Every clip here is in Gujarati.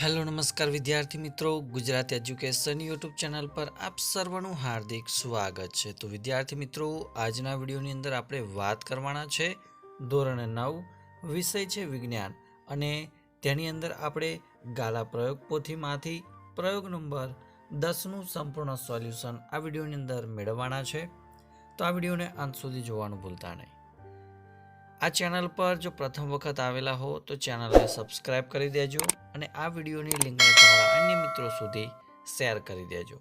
હેલો, નમસ્કાર વિદ્યાર્થી મિત્રો. ગુજરાત એજ્યુકેશન યુટ્યુબ ચેનલ પર આપ સર્વનું હાર્દિક સ્વાગત છે. તો વિદ્યાર્થી મિત્રો, આજના વિડીયોની અંદર આપણે વાત કરવાના છે ધોરણ નવ, વિષય છે વિજ્ઞાન. અને તેની અંદર આપણે ગાલા પ્રયોગ પોથીમાંથી પ્રયોગ નંબર દસનું સંપૂર્ણ સોલ્યુશન આ વિડીયોની અંદર મેળવવાના છે. તો આ વિડીયોને અંત સુધી જોવાનું ભૂલતા નહીં. આ ચેનલ પર જો પ્રથમ વખત આવેલા હો તો ચેનલને સબસ્ક્રાઇબ કરી દેજો અને આ વિડીયોની લિંકને તમારા અન્ય મિત્રો સુધી શેર કરી દેજો.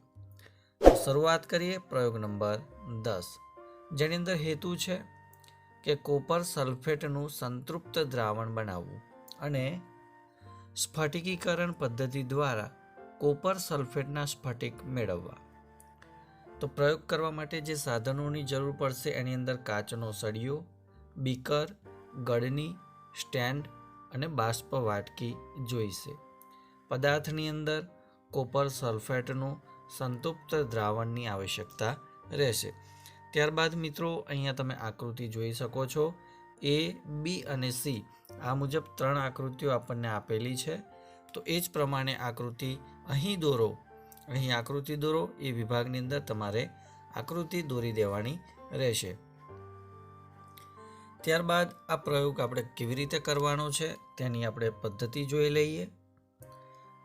તો શરૂઆત કરીએ પ્રયોગ નંબર દસ. જેની અંદર હેતુ છે કે કોપર સલ્ફેટનું સંતૃપ્ત દ્રાવણ બનાવવું અને સ્ફટિકીકરણ પદ્ધતિ દ્વારા કોપર સલ્ફેટના સ્ફટિક મેળવવા. તો પ્રયોગ કરવા માટે જે સાધનોની જરૂર પડશે એની અંદર કાચનો સળિયો બીકર, ગળની સ્ટેન્ડ અને બાષ્પ વાટકી જોઈશે. પદાર્થની અંદર કોપર સલ્ફેટનું સંતૃપ્ત દ્રાવણની આવશ્યકતા રહેશે. ત્યારબાદ મિત્રો, અહીંયા તમે આકૃતિ જોઈ શકો છો. એ બી અને સી આ મુજબ ત્રણ આકૃતિઓ આપણને આપેલી છે. તો એ જ પ્રમાણે આકૃતિ અહીં દોરો. અહીં આકૃતિ દોરો. એ વિભાગની અંદર તમારે આકૃતિ દોરી દેવાની રહેશે. ત્યારબાદ આ પ્રયોગ આપણે કેવી રીતે કરવાનો છે તેની આપણે પદ્ધતિ જોઈ લઈએ.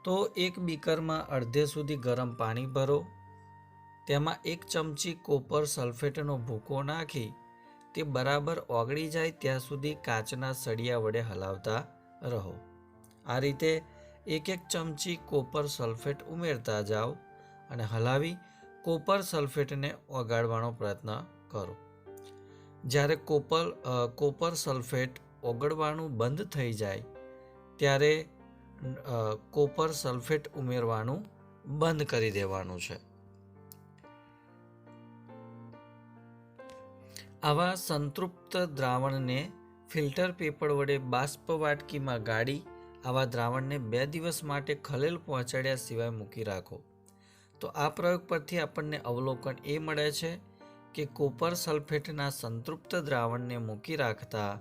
તો એક બીકરમાં અડધે સુધી ગરમ પાણી ભરો. તેમાં એક ચમચી કોપર સલ્ફેટનો ભૂકો નાખી તે બરાબર ઓગળી જાય ત્યાં સુધી કાચના સળિયા વડે હલાવતા રહો. આ રીતે એક એક ચમચી કોપર સલ્ફેટ ઉમેરતા જાઓ અને હલાવી કોપર સલ્ફેટને ઓગાળવાનો પ્રયત્ન કરો. જ્યારે કોપર કોપર સલ્ફેટ ઓગળવાનું બંધ થઈ જાય, ત્યારે કોપર સલ્ફેટ ઉમેરવાનું બંધ કરી દેવાનું છે. આવા સંતૃપ્ત દ્રાવણને ફિલ્ટર પેપર વડે બાષ્પ વાટકીમાં ગાળી, આવા દ્રાવણને બે દિવસ માટે ખલેલ પહોંચાડ્યા સિવાય મૂકી રાખો. તો આ પ્રયોગ પરથી આપણને અવલોકન એ મળે છે કે કોપર સલ્ફેટના સંતૃપ્ત દ્રાવણને મૂકી રાખતા,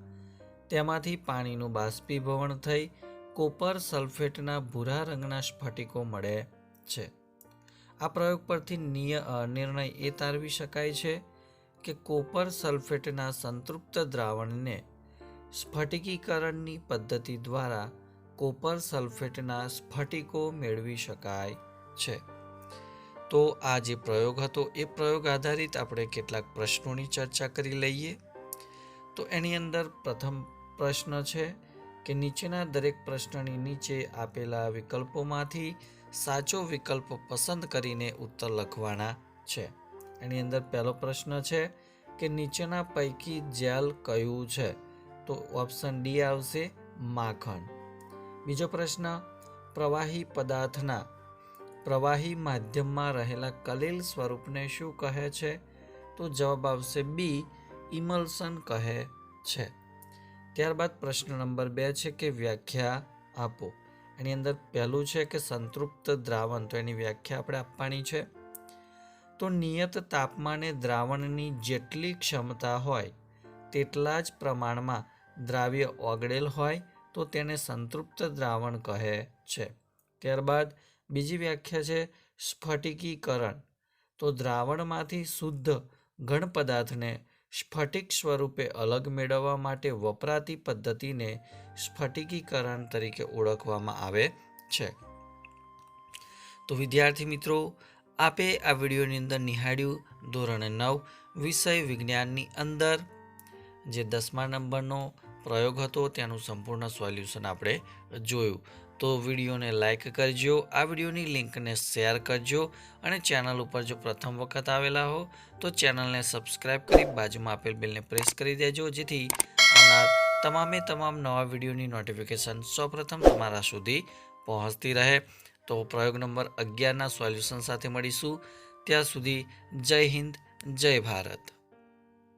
તેમાંથી પાણીનું બાષ્પીભવન થઈ કોપર સલ્ફેટના ભૂરા રંગના સ્ફટિકો મળે છે. આ પ્રયોગ પરથી નિય નિર્ણય એ તારવી શકાય છે કે કોપર સલ્ફેટના સંતૃપ્ત દ્રાવણને સ્ફટિકીકરણની પદ્ધતિ દ્વારા કોપર સલ્ફેટના સ્ફટિકો મેળવી શકાય છે. તો આ જે પ્રયોગ હતો, એ પ્રયોગ આધારિત આપણે કેટલાક પ્રશ્નોની ચર્ચા કરી લઈએ. તો એની અંદર પ્રથમ પ્રશ્ન છે કે નીચેના દરેક પ્રશ્નની નીચે આપેલા વિકલ્પોમાંથી સાચો વિકલ્પ પસંદ કરીને ઉત્તર લખવાના છે. એની અંદર પહેલો પ્રશ્ન છે કે નીચેના પૈકી જેલ કયું છે? તો ઓપ્શન ડી આવશે માખણ. બીજો પ્રશ્ન, પ્રવાહી પદાર્થના પ્રવાહી માધ્યમમાં રહેલા કલીલ સ્વરૂપને શું કહે છે? તો જવાબ આવશે બી ઇમલ્સન કહે છે. ત્યારબાદ પ્રશ્ન નંબર બે છે કે વ્યાખ્યા આપો. એની અંદર પહેલું છે કે સંતૃપ્ત દ્રાવણ, તો એની વ્યાખ્યા આપણે આપવાની છે. તો નિયત તાપમાને દ્રાવણની જેટલી ક્ષમતા હોય, તેટલા જ પ્રમાણમાં દ્રાવ્ય ઓગળેલ હોય, તો તેને સંતૃપ્ત દ્રાવણ કહે છે. ત્યારબાદ બીજી વ્યાખ્યા છે સ્ફટિકીકરણ. તો દ્રાવણમાંથી શુદ્ધ ઘન પદાર્થને સ્ફટિક સ્વરૂપે અલગ મેળવવા માટે વપરાતી પદ્ધતિને સ્ફટિકીકરણ તરીકે ઓળખવામાં આવે છે. તો વિદ્યાર્થી મિત્રો, આપે આ વિડીયોની અંદર નિહાળ્યું ધોરણ નવ વિષય વિજ્ઞાનની અંદર. જે દસમા નંબરનો પ્રયોગ હતો, તેનું સંપૂર્ણ સોલ્યુશન આપણે જોયું. તો વિડીયોને લાઇક કરજો, આ વિડીયોની લિંકને શેર કરજો અને ચેનલ ઉપર જો પ્રથમ વખત આવેલા હો, તો ચેનલને સબસ્ક્રાઈબ કરી બાજુમાં આપેલ બેલને પ્રેસ કરી દેજો, જેથી આવનાર તમામે તમામ નવા વિડીયોની નોટિફિકેશન સૌપ્રથમ તમારા સુધી પહોંચતી રહે. તો પ્રયોગ નંબર અગિયારના સોલ્યુશન સાથે મળીશું. ત્યાં સુધી જય હિન્દ, જય ભારત.